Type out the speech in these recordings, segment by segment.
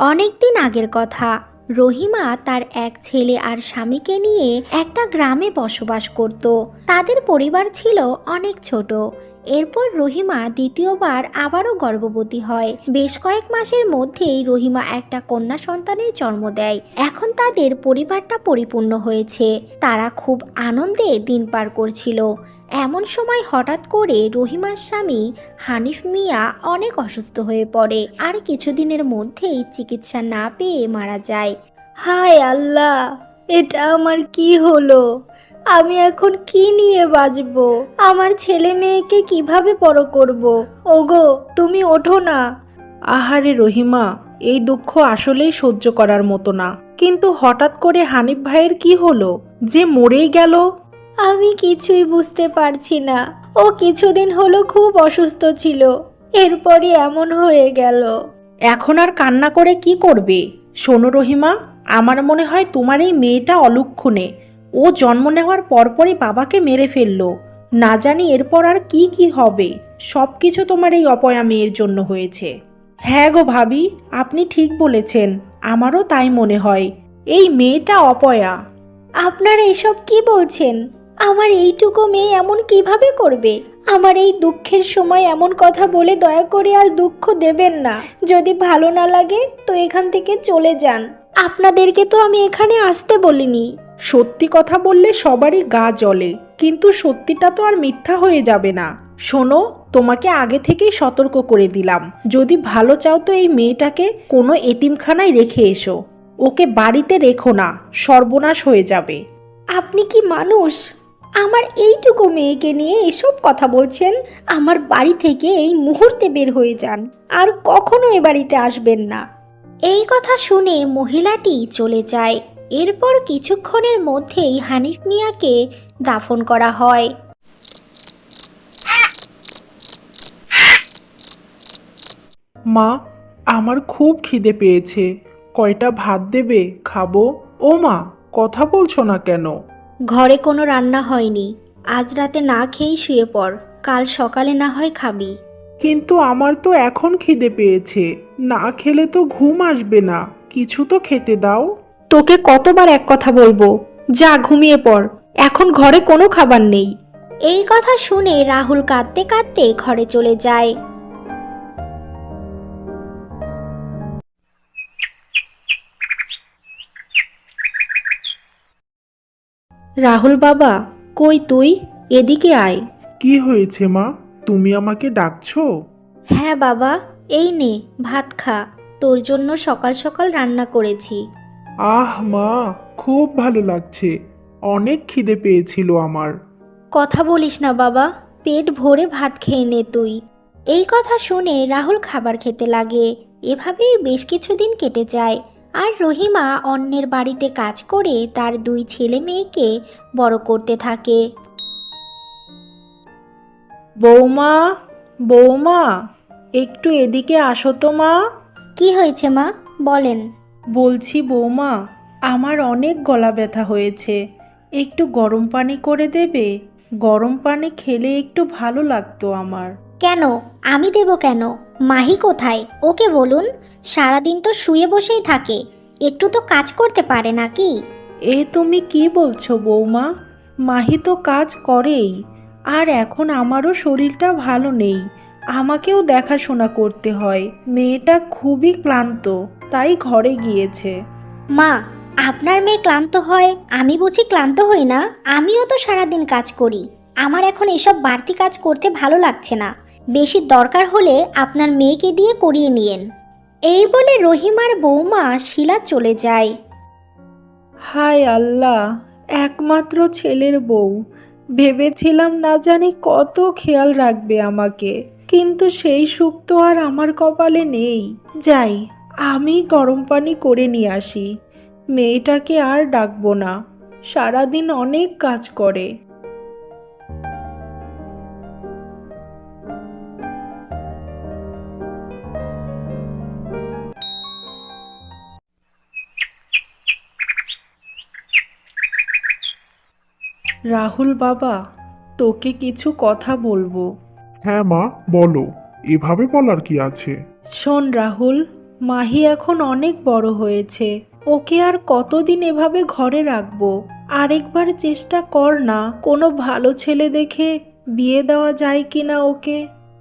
অনেকদিন আগের কথা। রহিমা তার এক ছেলে আর স্বামীকে নিয়ে একটা গ্রামে বসবাস করত। তাদের পরিবার ছিল অনেক ছোট। এরপর রহিমা দ্বিতীয়বার আবারও গর্ভবতী হয়। বেশ কয়েক মাসের মধ্যেই রহিমা একটা কন্যা সন্তানের জন্ম দেয়। এখন তাদের পরিবারটা পরিপূর্ণ হয়েছে। তারা খুব আনন্দে দিন পার করছিল। এমন সময় হঠাৎ করে রহিমার স্বামী হানিফ মিয়া অনেক অসুস্থ হয়ে পড়ে। আর কিছুদিনের মধ্যেই চিকিৎসা না পেয়ে মারা যায়। হায় আল্লাহ এটা আমার কি হলো? আমি এখন কি নিয়ে বাঁচব? আমার ছেলে মেয়েকে কীভাবে বড় করব? ওগো তুমি ওঠো না। আহারে রহিমা এই দুঃখ আসলেই সহ্য করার মতো না। কিন্তু হঠাৎ করে হানিফ ভাইয়ের কি হলো? যে মরেই গেল আমি কিছুই বুঝতে পারছি না। ও কিছুদিন হলো খুব অসুস্থ ছিল। এরপরই এমন হয়ে গেল। এখন আর কান্না করে কি করবে? শোনো রহিমা আমার মনে হয় তোমার এই মেয়েটা অলক্ষণে। ও জন্ম নেওয়ার পরপরই বাবাকে মেরে ফেলল। না জানি এরপর আর কি কি হবে। সব কিছু তোমার এই অপয়া মেয়ের জন্য হয়েছে। হ্যাঁ গো ভাবি আপনি ঠিক বলেছেন। আমারও তাই মনে হয়। এই মেয়েটা অপয়া। আপনারা এসব কি বলছেন? আমার এইটুকু মেয়ে এমন কীভাবে করবে? আমার এই দুঃখের সময় এমন কথা বলে দয়া করে আর দুঃখ দেবেন না। যদি ভালো না লাগে তো এখান থেকে চলে যান। আপনাদেরকে তো আমি এখানে আসতে বলিনি। সত্যি কথা বললে সবারই গা জ্বলে কিন্তু সত্যিটা তো আর মিথ্যা হয়ে যাবে না। শোনো তোমাকে আগে থেকেই সতর্ক করে দিলাম। যদি ভালো চাও তো এই মেয়েটাকে কোনো এতিমখানায় রেখে এসো। ওকে বাড়িতে রেখো না সর্বনাশ হয়ে যাবে। আপনি কি মানুষ? আমার এইটুকু মেয়েকে নিয়ে এসব কথা বলছেন, আমার বাড়ি থেকে এই মুহূর্তে বের হয়ে যান, আর কখনো এ বাড়িতে আসবেন না। এই কথা শুনে মহিলাটি চলে যায়। এরপর কিছুক্ষণের মধ্যেই হানিফ মিয়াকে দাফন করা হয়। মা, আমার খুব খিদে পেয়েছে। কয়টা ভাত দেবে, খাব? ও মা কথা বলছো না কেন? ঘরে কোনো রান্না হয়নি। আজ রাতে না খেয়েই শুয়ে পড়। কাল সকালে না হয় খাবি। কিন্তু আমার তো এখন খিদে পেয়েছে। না খেলে তো ঘুম আসবে না। কিছু তো খেতে দাও। তোকে কতবার এক কথা বলব? যা ঘুমিয়ে পড়। এখন ঘরে কোনো খাবার নেই। এই কথা শুনে রাহুল কাঁদতে কাঁদতে ঘরে চলে যায়। রাহুল বাবা কই তুই? এদিকে আয়। কি হয়েছে মা? তুমি আমাকে ডাকছো? হ্যাঁ বাবা এই নে ভাত খা। তোর জন্য সকাল সকাল রান্না করেছি। আহ মা খুব ভালো লাগছে। অনেক খিদে পেয়েছিল আমার। কথা বলিস না বাবা পেট ভরে ভাত খেয়ে নে তুই। এই কথা শুনে রাহুল খাবার খেতে লাগে। এভাবেই বেশ কিছুদিন কেটে যায়। আর রহিমা অন্যের বাড়িতে কাজ করে তার দুই ছেলে মেয়েকে বড় করতে থাকে। বৌমা বৌমা একটু এদিকে আসো তো মা। কি হয়েছে মা? বলেন। বলছি বৌমা আমার অনেক গলা ব্যথা হয়েছে। একটু গরম পানি করে দেবে? গরম পানি খেলে একটু ভালো লাগতো আমার। কেন? আমি দেব কেন? মাহি কোথায়? ওকে বলুন। সারাদিন তো শুয়ে বসেই থাকে। একটু তো কাজ করতে পারে নাকি? এ তুমি কি বলছো বৌমা? মাহি তো কাজ করেই। আর এখন আমারও শরীরটা ভালো নেই। আমাকেও দেখাশোনা করতে হয়। মেয়েটা খুবই ক্লান্ত তাই ঘরে গিয়েছে। মা আপনার মেয়ে ক্লান্ত হয়? আমি বুঝি ক্লান্ত হই না? আমিও তো সারাদিন কাজ করি। আমার এখন এসব বাড়তি কাজ করতে ভালো লাগছে না। বেশি দরকার হলে আপনার মেয়েকে দিয়ে করিয়ে নিয়েন। এই বলে রহিমার বৌমা শিলা চলে যায়। হায় আল্লাহ, একমাত্র ছেলের বউ। ভেবেছিলাম না জানি কত খেয়াল রাখবে আমাকে, কিন্তু সেই সুখ তো আর আমার কপালে নেই। যাই, আমি গরম পানি করে নিয়ে আসি। মেয়েটাকে আর ডাকবো না। সারাদিন অনেক কাজ করে। রাহুল বাবা তোকে কিছু কথা বলব। হ্যাঁ মা বলো এভাবে বলার কি আছে? শোন রাহুল মাহি এখন অনেক বড় হয়েছে ওকে আর কতদিন এভাবে ঘরে রাখব? আরেকবার চেষ্টা কর না কোনো ভালো ছেলে দেখে বিয়ে দেওয়া যায় কি না ওকে?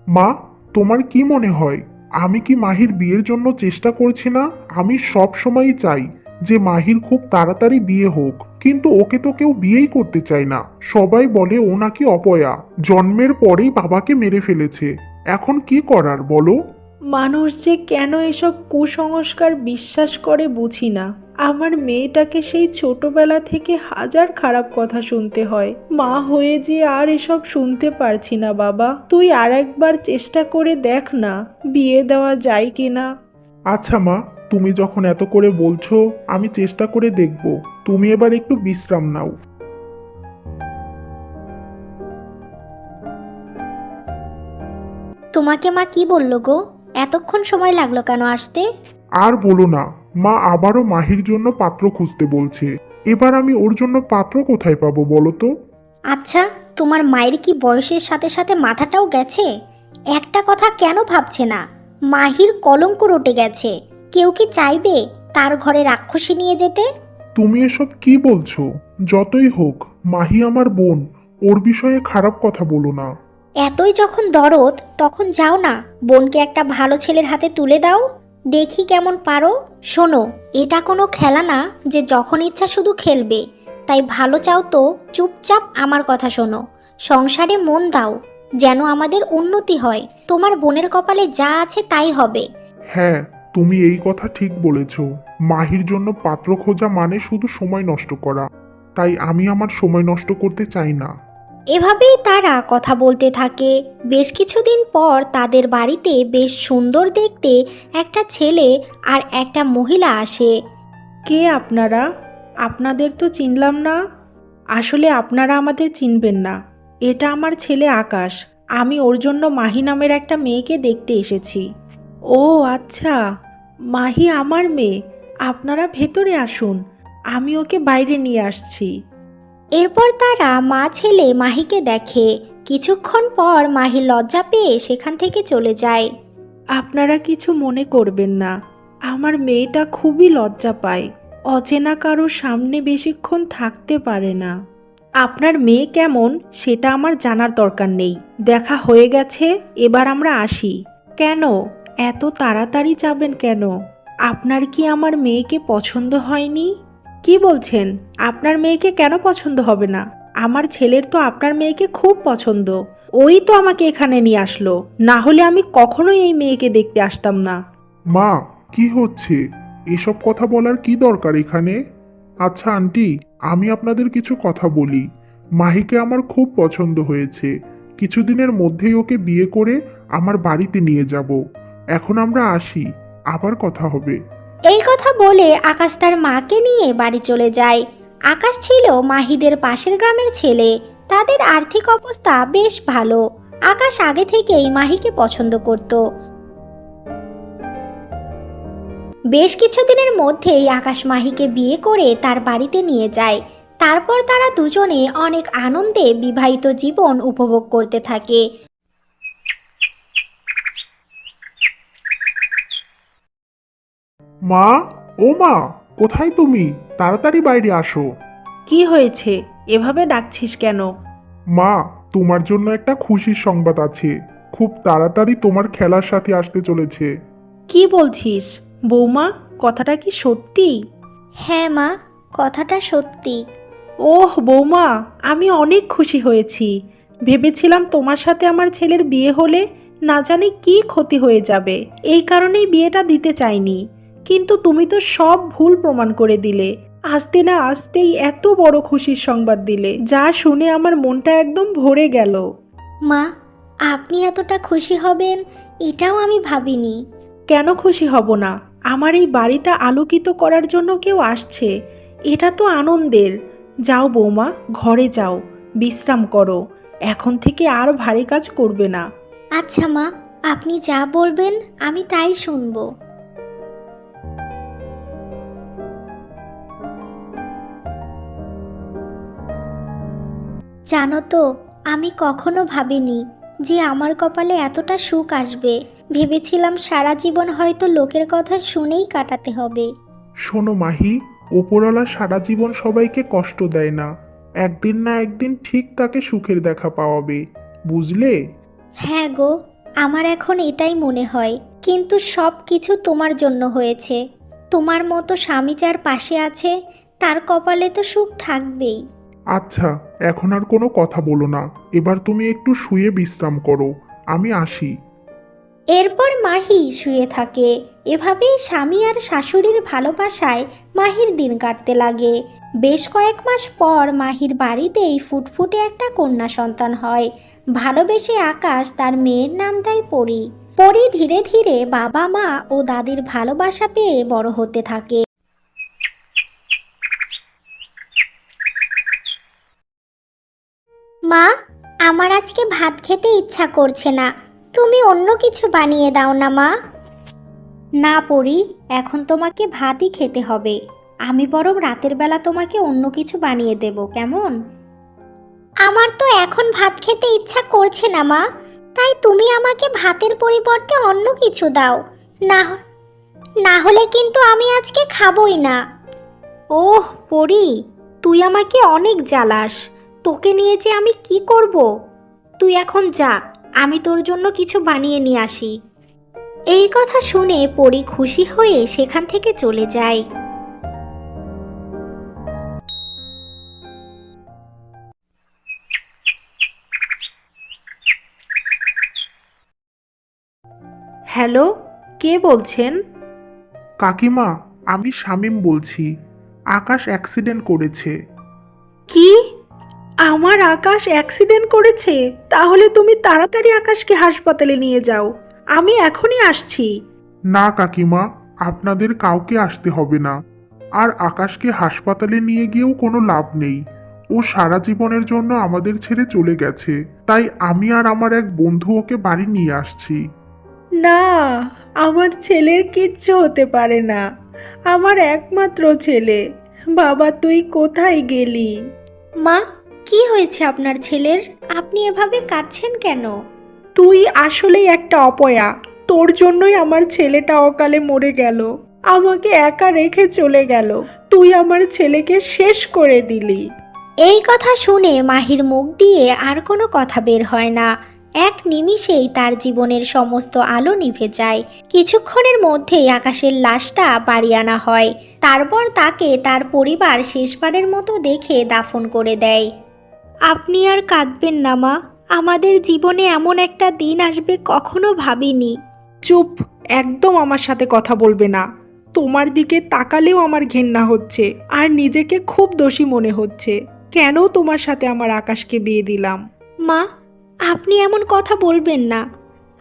মা তোমার কি মনে হয় আমি কি মাহির বিয়ের জন্য চেষ্টা করছি না? আমি সব সময়ই চাই যে মাহির খুব তাড়াতাড়ি বিয়ে হোক। কিন্তু ওকে তো কেউ বিয়েই করতে চায় না। সবাই বলে ও নাকি অপয়া। জন্মের পরেই বাবাকে মেরে ফেলেছে। এখন কি করার বলো? মানুষ যে কেন এসব কুসংস্কার বিশ্বাস করে বুঝি না। আমার মেয়েটাকে সেই ছোটবেলা থেকে হাজার খারাপ কথা শুনতে হয়। মা হয়ে যে আর এসব শুনতে পারছি না বাবা। তুই আর একবার চেষ্টা করে দেখ না বিয়ে দেওয়া যায় কি না আচ্ছা মা তুমি যখন এত করে বলছো আমি চেষ্টা করে দেখব। তুমি এবার একটু বিশ্রাম নাও। তোমাকে মা কি বলল গো? এতক্ষণ সময় লাগল কেন আসতে? আর বলো না মা আবারও মাহির জন্য পাত্র খুঁজতে বলছে। এবার আমি ওর জন্য পাত্র কোথায় পাবো বলো তো? আচ্ছা তোমার মায়ের কি বয়সের সাথে সাথে মাথাটাও গেছে? একটা কথা কেন ভাবছে না? মাহির কলঙ্ক রটে গেছে। কেউ কি চাইবে তার ঘরে রাক্ষসী নিয়ে যেতে? তুমি এসব কি বলছো? যতই হোক মাহি আমার বোন ওর বিষয়ে খারাপ কথা বলো না। এতই যখন দরদ তখন যাও না বোনকে একটা ভালো ছেলের হাতে তুলে দাও। দেখি কেমন পারো। শোনো এটা কোনো খেলা না যে যখন ইচ্ছা শুধু খেলবে। তাই ভালো চাও তো চুপচাপ আমার কথা শোনো। সংসারে মন দাও যেন আমাদের উন্নতি হয়। তোমার বোনের কপালে যা আছে তাই হবে। হ্যাঁ তুমি এই কথা ঠিক বলেছ। মাহির জন্য পাত্র খোঁজা মানে শুধু সময় নষ্ট করা। তাই আমি আমার সময় নষ্ট করতে চাই না। এভাবেই তারা কথা বলতে থাকে। বেশ কিছুদিন পর তাদের বাড়িতে বেশ সুন্দর দেখতে একটা ছেলে আর একটা মহিলা আসে। কে আপনারা? আপনাদের তো চিনলাম না। আসলে আপনারা আমাদের চিনবেন না। এটা আমার ছেলে আকাশ। আমি ওর জন্য মাহি নামের একটা মেয়েকে দেখতে এসেছি। ও আচ্ছা। মাহি আমার মেয়ে আপনারা ভেতরে আসুন আমি ওকে বাইরে নিয়ে আসছি। এরপর তারা মা ছেলে মাহিকে দেখে। কিছুক্ষণ পর মাহি লজ্জা পেয়ে সেখান থেকে চলে যায়। আপনারা কিছু মনে করবেন না আমার মেয়েটা খুবই লজ্জা পায় অচেনা কারও সামনে বেশিক্ষণ থাকতে পারে না। আপনার মেয়ে কেমন সেটা আমার জানার দরকার নেই। দেখা হয়ে গেছে এবার আমরা আসি। কেন? এত তাড়াতাড়ি যাবেন কেন? আপনার কি আমার মেয়েকে পছন্দ হয়নি? কি বলছেন? আপনার মেয়েকে কেন পছন্দ হবে না? আমার ছেলের তো আপনার মেয়েকে খুব পছন্দ। ওই তো আমাকে এখানে নিয়ে আসলো। না হলে আমি কখনোই এই মেয়েকে দেখতে আসতাম না। মা, কি হচ্ছে? এসব কথা বলার কি দরকার এখানে? আচ্ছা আন্টি, আমি আপনাদের কিছু কথা বলি। মাহিকে আমার খুব পছন্দ হয়েছে। কিছুদিনের মধ্যেই ওকে বিয়ে করে আমার বাড়িতে নিয়ে যাব। এখন আমরা আসি, আবার কথা হবে। এই কথা বলে আকাশ তার মাকে নিয়ে বাড়ি চলে যায়। আকাশ ছিল মাহিদের পাশের গ্রামের ছেলে, তাদের আর্থিক অবস্থা বেশ ভালো। আকাশ আগে থেকেই মাহিকে পছন্দ করত। বেশ কিছুদিনের মধ্যেই আকাশ মাহিকে বিয়ে করে তার বাড়িতে নিয়ে যায়। তারপর তারা দুজনে অনেক আনন্দে বিবাহিত জীবন উপভোগ করতে থাকে। মা ও মা কোথায় তুমি? তাড়াতাড়ি বাইরে আসো। কি হয়েছে? এভাবে ডাকছিস কেন? মা তোমার জন্য একটা খুশির সংবাদ আছে। খুব তাড়াতাড়ি তোমার খেলার সাথে আসতে চলেছে। কি বলছিস? বৌমা কথাটা কি সত্যি? হ্যাঁ মা কথাটা সত্যি। ওহ বৌমা আমি অনেক খুশি হয়েছি। ভেবেছিলাম তোমার সাথে আমার ছেলের বিয়ে হলে না জানি কি ক্ষতি হয়ে যাবে। এই কারণেই বিয়েটা দিতে চাইনি। কিন্তু তুমি তো সব ভুল প্রমাণ করে দিলে। আসতে না আসতেই এত বড় খুশির সংবাদ দিলে যা শুনে আমার মনটা একদম ভরে গেল। মা আপনি এতটা খুশি হবেন এটাও আমি ভাবিনি। কেন খুশি হব না? আমার এই বাড়িটা আলোকিত করার জন্য কেউ আসছে। এটা তো আনন্দের। যাও বৌমা ঘরে যাও। বিশ্রাম করো। এখন থেকে আর ভারী কাজ করবে না। আচ্ছা মা আপনি যা বলবেন আমি তাই শুনব। জানো তো আমি কখনো ভাবিনি যে আমার কপালে এতটা সুখ আসবে। ভেবেছিলাম সারা জীবন হয়তো লোকের কথা শুনেই কাটাতে হবে। শোনো মাহি ওপরওয়ালা সারা জীবন সবাইকে কষ্ট দেয় না। একদিন না একদিন ঠিক তাকে সুখের দেখা পাওয়াবে বুঝলে? হ্যাঁ গো আমার এখন এটাই মনে হয়। কিন্তু সব কিছু তোমার জন্য হয়েছে। তোমার মতো স্বামী যার পাশে আছে তার কপালে তো সুখ থাকবেই। আচ্ছা এখন আর কোনো কথা বলো না। এবার তুমি একটু শুয়ে বিশ্রাম করো। আমি আসি। এরপর মাহি শুয়ে থাকে। এভাবেই স্বামী আর শাশুড়ির ভালোবাসায় মাহির দিন কাটতে লাগে। বেশ কয়েক মাস পর মাহির বাড়িতেই ফুটফুটে একটা কন্যা সন্তান হয়। ভালোবেসে আকাশ তার মেয়ের নাম দেয় পরি। পরি ধীরে ধীরে বাবা মা ও দাদির ভালোবাসা পেয়ে বড় হতে থাকে। মা আমার আজকে ভাত খেতে ইচ্ছা করছে না। তুমি অন্য কিছু বানিয়ে দাও না মা। না পড়ি এখন তোমাকে ভাতই খেতে হবে। আমি বরং রাতের বেলা তোমাকে অন্য কিছু বানিয়ে দেব কেমন? আমার তো এখন ভাত খেতে ইচ্ছা করছে না মা। তাই তুমি আমাকে ভাতের পরিবর্তে অন্য কিছু দাও। না না হলে কিন্তু আমি আজকে খাবই না। ওহ পড়ি তুই আমাকে অনেক জ্বালাস। তোকে নিয়ে যে আমি কি করব? তুই এখন যা আমি তোর জন্য কিছু বানিয়ে নিয়ে আসি। এই কথা শুনে পরি খুশি হয়ে সেখান থেকে চলে যায়। হ্যালো কে বলছেন? কাকিমা আমি শামীম বলছি। আকাশ অ্যাক্সিডেন্ট করেছে। কি? আমার আকাশ অ্যাক্সিডেন্ট করেছে তাহলে তুমি তাড়াতাড়ি আকাশকে হাসপাতালে নিয়ে যাও। আমি এখনই আসছি। না কাকিমা আপনাদের কাউকে আসতে হবে না। আর আকাশকে হাসপাতালে নিয়ে গিয়েও কোনো লাভ নেই। ও সারা জীবনের জন্য আমাদের ছেড়ে চলে গেছে। তাই আমি আর আমার এক বন্ধু ওকে বাড়ি নিয়ে আসছি। না আমার ছেলের কিচ্ছু হতে পারে না। আমার একমাত্র ছেলে। বাবা তুই কোথায় গেলি? মা কি হয়েছে আপনার ছেলের? আপনি এভাবে কাঁদছেন কেন? তুই আসলেই একটা অপয়া। তোর জন্যই আমার ছেলেটা অকালে মরে গেল। আমাকে একা রেখে চলে গেল। তুই আমার ছেলেকে শেষ করে দিলি। এই কথা শুনে মাহির মুখ দিয়ে আর কোনো কথা বের হয় না। এক নিমিষেই তার জীবনের সমস্ত আলো নিভে যায়। কিছুক্ষণের মধ্যেই আকাশের লাশটা বাড়ি আনা হয়। তারপর তাকে তার পরিবার শেষবারের মতো দেখে দাফন করে দেয়। আপনি আর কাঁদবেন না মা। আমাদের জীবনে এমন একটা দিন আসবে কখনো ভাবিনি। চুপ একদম আমার সাথে কথা বলবে না। তোমার দিকে তাকালেও আমার ঘেন্না হচ্ছে আর নিজেকে খুব দোষী মনে হচ্ছে। কেন তোমার সাথে আমার আকাশকে বিয়ে দিলাম? মা আপনি এমন কথা বলবেন না।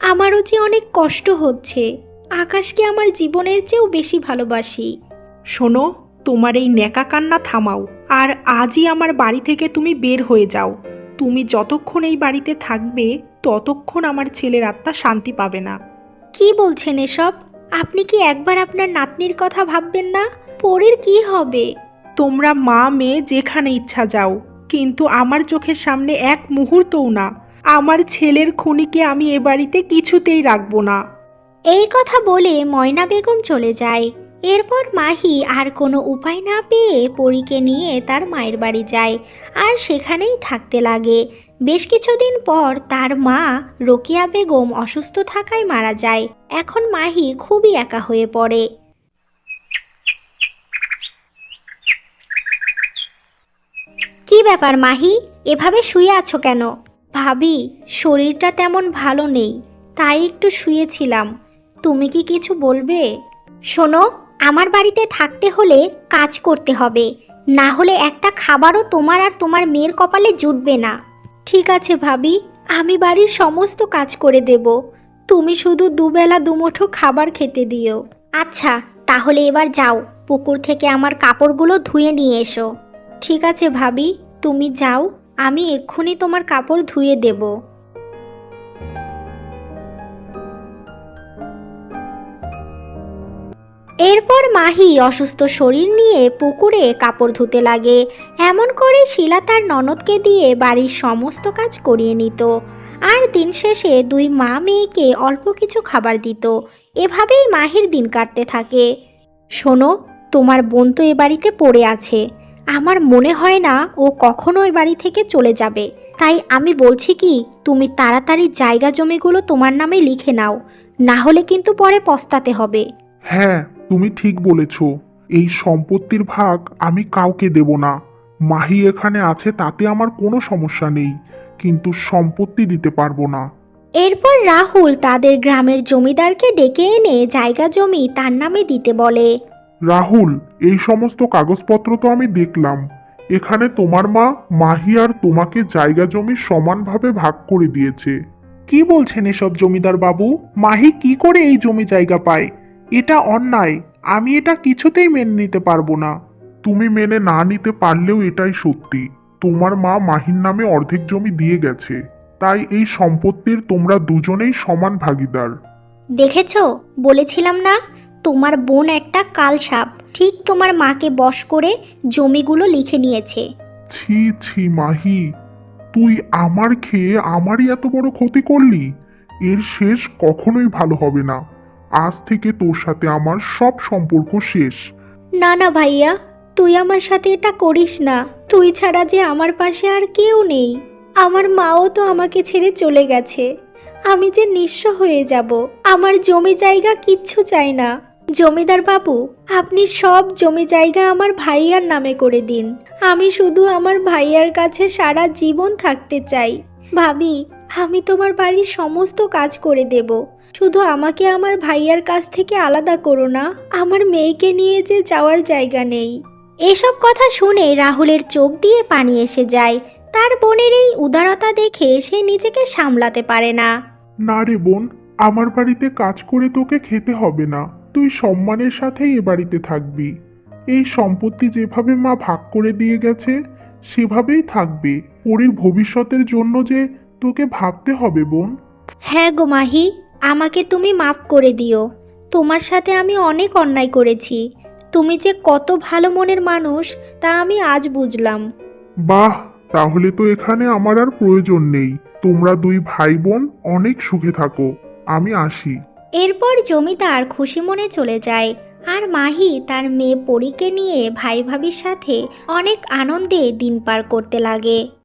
আমারও যে অনেক কষ্ট হচ্ছে। আকাশকে আমার জীবনের চেয়েও বেশি ভালোবাসি। শোনো তোমার এই নেকা কান্না থামাও। আর আজই আমার বাড়ি থেকে তুমি বের হয়ে যাও। তুমি যতক্ষণ এই বাড়িতে থাকবে ততক্ষণ আমার ছেলের আত্মা শান্তি পাবে না। কি বলছেন এসব? আপনি কি একবার আপনার নাতনির কথা ভাববেন না? পরের কি হবে? তোমরা মা মেয়ে যেখানে ইচ্ছা যাও কিন্তু আমার চোখের সামনে এক মুহূর্তও না। আমার ছেলের খুনিকে আমি এ বাড়িতে কিছুতেই রাখব না। এই কথা বলে ময়না বেগম চলে যায়। এরপর মাহি আর কোনো উপায় না পেয়ে পরীকে নিয়ে তার মায়ের বাড়ি যায় আর সেখানেই থাকতে লাগে। বেশ কিছুদিন পর তার মা রোকিয়া বেগম অসুস্থ থাকায় মারা যায়। এখন মাহি খুবই একা হয়ে পড়ে। কি ব্যাপার মাহি? এভাবে শুয়ে আছো কেন? ভাবি, শরীরটা তেমন ভালো নেই, তাই একটু শুয়েছিলাম। তুমি কি কিছু বলবে? শোনো আমার বাড়িতে থাকতে হলে কাজ করতে হবে। না হলে একটা খাবারও তোমার আর তোমার মেয়ের কপালে জুটবে না। ঠিক আছে ভাবি, আমি বাড়ির সমস্ত কাজ করে দেব। তুমি শুধু দুবেলা দুমুঠো খাবার খেতে দিও। আচ্ছা তাহলে এবার যাও, পুকুর থেকে আমার কাপড়গুলো ধুয়ে নিয়ে এসো। ঠিক আছে ভাবি, তুমি যাও, আমি এক্ষুনি তোমার কাপড় ধুয়ে দেব। এরপর মাহি অসুস্থ শরীর নিয়ে পুকুরে কাপড় ধুতে লাগে। এমন করে শিলা তার ননদকে দিয়ে বাড়ির সমস্ত কাজ করিয়ে নিত। আর দিন শেষে দুই মা মেয়েকে অল্প কিছু খাবার দিত। এভাবেই মাহির দিন কাটতে থাকে। শোনো, তোমার বোন তো এ বাড়িতে পড়ে আছে। আমার মনে হয় না ও কখনো এ বাড়ি থেকে চলে যাবে। তাই আমি বলছি কি, তুমি তাড়াতাড়ি জায়গা জমিগুলো তোমার নামে লিখে নাও। না হলে কিন্তু পরে পস্তাতে হবে। হ্যাঁ তুমি ঠিক বলেছ এই সম্পত্তির ভাগ আমি কাউকে দেব না। মাহি এখানে আছে তাতে আমার কোনো সমস্যা নেই কিন্তু সম্পত্তি দিতে পারব না। এরপর রাহুল তাদের গ্রামের জমিদারকে ডেকে এনে জায়গা জমি তার নামে দিতে বলে। রাহুল এই সমস্ত কাগজপত্র তো আমি দেখলাম। এখানে তোমার মা মাহি আর তোমাকে জায়গা জমি সমানভাবে ভাগ করে দিয়েছে। কি বলছেন এসব জমিদার বাবু? মাহি কি করে এই জমি জায়গা পায়? এটা অন্যায়। আমি এটা কিছুতেই মেনে নিতে পারব না। তুমি মেনে না নিতে পারলেও এটাই সত্যি। তোমার মা মাহির নামে অর্ধেক জমি দিয়ে গেছে। তাই এই সম্পত্তির তোমরা দুজনেই সমান ভাগিদার। দেখেছ? বলেছিলাম না? তোমার বোন একটা কালসাপ ঠিক তোমার মাকে বশ করে জমিগুলো লিখে নিয়েছে। ছি ছি মাহি। তুই আমার খেয়ে আমারই এত বড় ক্ষতি করলি? এর শেষ কখনোই ভালো হবে না। আজ থেকে তোর সাথে আমার সব সম্পর্ক শেষ। না না ভাইয়া, তুই আমার সাথে এটা করিস না। তুই ছাড়া যে আমার পাশে আর কেউ নেই। আমার মাও তো আমাকে ছেড়ে চলে গেছে। আমি যে নিঃস্ব হয়ে যাব। আমার জমি জায়গা কিচ্ছু চাই না। জমিদার বাবু, আপনি সব জমি জায়গা আমার ভাইয়ার নামে করে দিন। আমি শুধু আমার ভাইয়ার কাছে সারা জীবন থাকতে চাই। ভাবি, আমি তোমার বাড়ির সমস্ত কাজ করে দেব। শুধু আমাকে আমার ভাইয়ার কাছ থেকে আলাদা করো না আমার মেয়েকে নিয়ে যে যাওয়ার জায়গা নেই। এসব কথা শুনে রাহুলের চোখ দিয়ে পানি এসে যায়। তার বোনের এই উদারতা দেখে সে নিজেকে সামলাতে পারে না। না রে বোন আমার বাড়িতে কাজ করে তোকে খেতে হবে না। তুই সম্মানের সাথেই এ বাড়িতে থাকবি। এই সম্পত্তি যেভাবে মা ভাগ করে দিয়ে গেছে সেভাবেই থাকবে। পরের ভবিষ্যতের জন্য যে তোকে ভাবতে হবে বোন। হ্যাঁ গো মাহি আমাকে তুমি মাফ করে দিও। তোমার সাথে আমি অনেক অন্যায় করেছি। তুমি যে কত ভালো মনের মানুষ তা আমি আজ বুঝলাম। বাহ তাহলে তো এখানে আমার আর প্রয়োজন নেই। তোমরা দুই ভাই বোন অনেক সুখে থাকো। আমি আসি। এরপর জমিদার খুশি মনে চলে যায়। আর মাহি তার মেয়ে পরীকে নিয়ে ভাই ভাবির সাথে অনেক আনন্দে দিন পার করতে লাগে।